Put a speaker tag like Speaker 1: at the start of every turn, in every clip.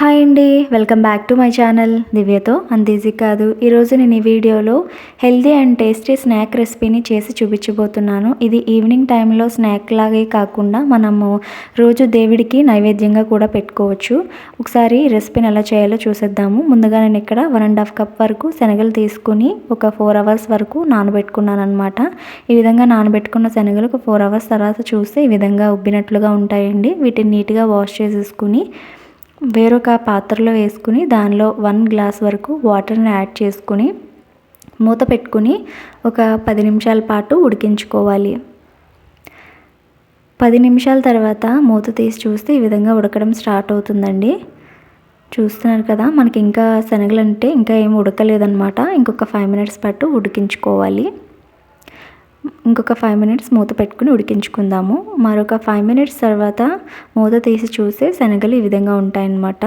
Speaker 1: Hi అండి welcome back to my channel. దివ్యతో అందేజీ కాదు. ఈరోజు నేను ఈ వీడియోలో హెల్దీ అండ్ టేస్టీ స్నాక్ రెసిపీని చేసి చూపించబోతున్నాను. ఇది ఈవినింగ్ టైంలో స్నాక్ లాగే కాకుండా మనము రోజు దేవుడికి నైవేద్యంగా కూడా పెట్టుకోవచ్చు. ఒకసారి రెసిపీని ఎలా చేయాలో చూసేద్దాము. ముందుగా నేను ఇక్కడ వన్ అండ్ హాఫ్ కప్ వరకు శనగలు తీసుకుని ఒక ఫోర్ అవర్స్ వరకు నానబెట్టుకున్నాను అనమాట ఈ విధంగా నానబెట్టుకున్న శనగలు ఒక ఫోర్ అవర్స్ తర్వాత చూస్తే ఈ విధంగా ఉబ్బినట్లుగా ఉంటాయండి. వీటిని నీట్గా వాష్ చేసేసుకుని వేరొక పాత్రలో వేసుకుని దానిలో వన్ గ్లాస్ వరకు వాటర్ని యాడ్ చేసుకుని మూత పెట్టుకుని ఒక పది నిమిషాల పాటు ఉడికించుకోవాలి. పది నిమిషాల తర్వాత మూత తీసి చూస్తే ఈ విధంగా ఉడకడం స్టార్ట్ అవుతుందండి. చూస్తున్నారు కదా మనకి ఇంకా శనగలు అంటే ఇంకా ఏమి ఉడకలేదన్నమాట. ఇంకొక ఫైవ్ మినిట్స్ పాటు ఉడికించుకోవాలి. ఇంకొక ఫైవ్ మినిట్స్ మూత పెట్టుకుని ఉడికించుకుందాము. మరొక ఫైవ్ మినిట్స్ తర్వాత మూత తీసి చూస్తే శనగలు ఈ విధంగా ఉంటాయన్నమాట.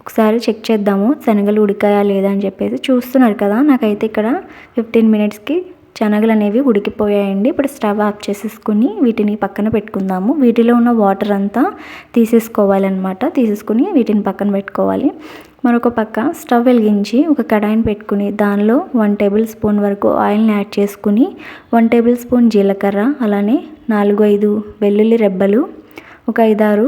Speaker 1: ఒకసారి చెక్ చేద్దాము శనగలు ఉడికాయా లేదా అని చెప్పేసి. చూస్తున్నారు కదా నాకైతే ఇక్కడ ఫిఫ్టీన్ మినిట్స్కి శనగలు అనేవి ఉడికిపోయాయండి. ఇప్పుడు స్టవ్ ఆఫ్ చేసేసుకుని వీటిని పక్కన పెట్టుకుందాము. వీటిలో ఉన్న వాటర్ అంతా తీసేసుకోవాలన్నమాట. తీసేసుకుని వీటిని పక్కన పెట్టుకోవాలి. మరొక పక్క స్టవ్ వెలిగించి ఒక కడాయిని పెట్టుకుని దానిలో వన్ టేబుల్ స్పూన్ వరకు ఆయిల్ని యాడ్ చేసుకుని వన్ టేబుల్ స్పూన్ జీలకర్ర అలానే నాలుగు ఐదు వెల్లుల్లి రెబ్బలు ఒక ఐదారు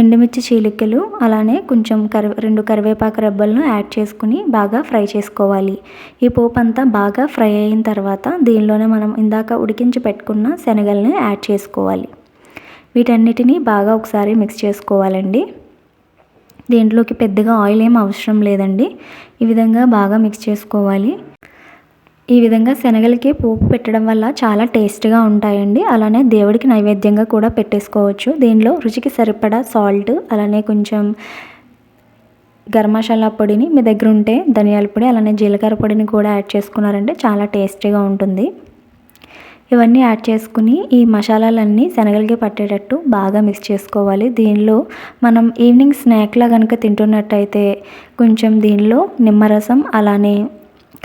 Speaker 1: ఎండుమిర్చి చీలికలు అలానే కొంచెం కరి రెండు కరివేపాకు రెబ్బలను యాడ్ చేసుకుని బాగా ఫ్రై చేసుకోవాలి. ఈ పోపు అంతా బాగా ఫ్రై అయిన తర్వాత దీనిలోనే మనం ఇందాక ఉడికించి పెట్టుకున్న శనగల్ని యాడ్ చేసుకోవాలి. వీటన్నిటిని బాగా ఒకసారి మిక్స్ చేసుకోవాలండి. దీంట్లోకి పెద్దగా ఆయిల్ ఏం అవసరం లేదండి. ఈ విధంగా బాగా మిక్స్ చేసుకోవాలి. ఈ విధంగా శనగలకి పోపు పెట్టడం వల్ల చాలా టేస్ట్గా ఉంటాయండి. అలానే దేవుడికి నైవేద్యంగా కూడా పెట్టేసుకోవచ్చు. దీనిలో రుచికి సరిపడా సాల్ట్ అలానే కొంచెం గరం మసాలా పొడిని మీ దగ్గర ఉంటే ధనియాల పొడి అలానే జీలకర్ర పొడిని కూడా యాడ్ చేసుకున్నారంటే చాలా టేస్టీగా ఉంటుంది. ఇవన్నీ యాడ్ చేసుకుని ఈ మసాలాలన్నీ శనగలకి పట్టేటట్టు బాగా మిక్స్ చేసుకోవాలి. దీనిలో మనం ఈవినింగ్ స్నాక్లా కనుక తింటున్నట్టయితే కొంచెం దీనిలో నిమ్మరసం అలానే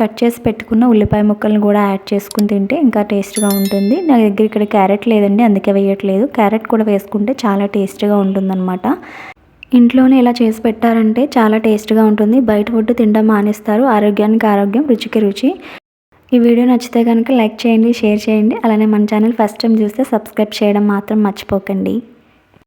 Speaker 1: కట్ చేసి పెట్టుకున్న ఉల్లిపాయ ముక్కలను కూడా యాడ్ చేసుకుని తింటే ఇంకా టేస్ట్గా ఉంటుంది. నా దగ్గర ఇక్కడ క్యారెట్ లేదండి అందుకే వేయట్లేదు. క్యారెట్ కూడా వేసుకుంటే చాలా టేస్ట్గా ఉంటుందన్నమాట. ఇంట్లోనే ఇలా చేసి పెట్టారంటే చాలా టేస్ట్గా ఉంటుంది. బయట ఫుడ్ తినడం మానేస్తారు. ఆరోగ్యానికి ఆరోగ్యం రుచికి రుచి. ఈ వీడియో నచ్చితే కనుక లైక్ చేయండి షేర్ చేయండి. అలానే మన ఛానల్ ఫస్ట్ టైం చూస్తే సబ్స్క్రైబ్ చేయడం మాత్రం మర్చిపోకండి.